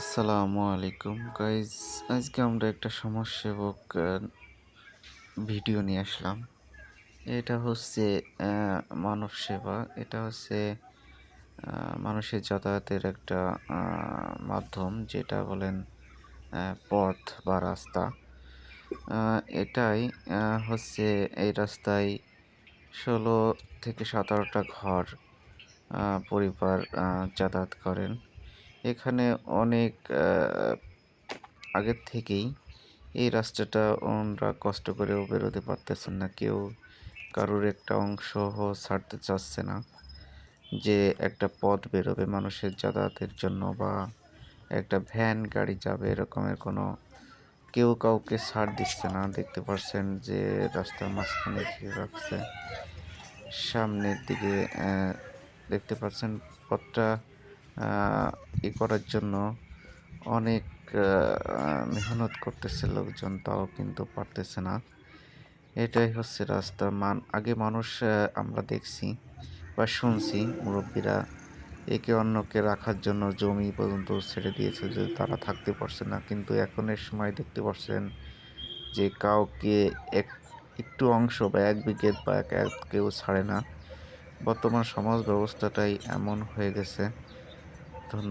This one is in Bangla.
আসসালামু আলাইকুম গাইজ আজকে আমরা একটা সমাজসেবক ভিডিও নিয়ে আসলাম। এটা হচ্ছে মানব সেবা। এটা হচ্ছে মানুষের যাতায়াতের একটা মাধ্যম, যেটা বলেন পথ বা রাস্তা। এটাই হচ্ছে এই রাস্তায় ষোলো থেকে সতেরোটা ঘর পরিবার যাতায়াত করেন। এখানে অনেক আগের থেকেই এই রাস্তাটা ওনারা কষ্ট করেও বেরোতে পারতেছেন না। কেউ কারোর একটা অংশ ছাড়তে চাচ্ছে না যে একটা পথ বেরোবে মানুষের যাতায়াতের জন্য বা একটা ভ্যান, গাড়ি যাবে এরকমের কোনো, কেউ কাউকে ছাড় দিচ্ছে না। দেখতে পাচ্ছেন যে রাস্তার মাঝখানে রাখছে। সামনের দিকে দেখতে পাচ্ছেন পথটা ই করার জন্য অনেক মেহনত করতেছে লোকজন, তাও কিন্তু পারতেছে না। এটাই হচ্ছে রাস্তা। মান, আগে মানুষ আমরা দেখছি বা শুনছি মুরব্বীরা, একে অন্যকে রাখার জন্য জমি পর্যন্ত ছেড়ে দিয়েছে যে তারা থাকতে পারছে না। কিন্তু এখনের সময় দেখতে পাচ্ছেন যে কাউকে এক, একটু অংশ বা এক বিঘেত বা এক এক কেউ ছাড়ে না। বর্তমান সমাজ ব্যবস্থাটাই এমন হয়ে গেছে। ধন্যবাদ।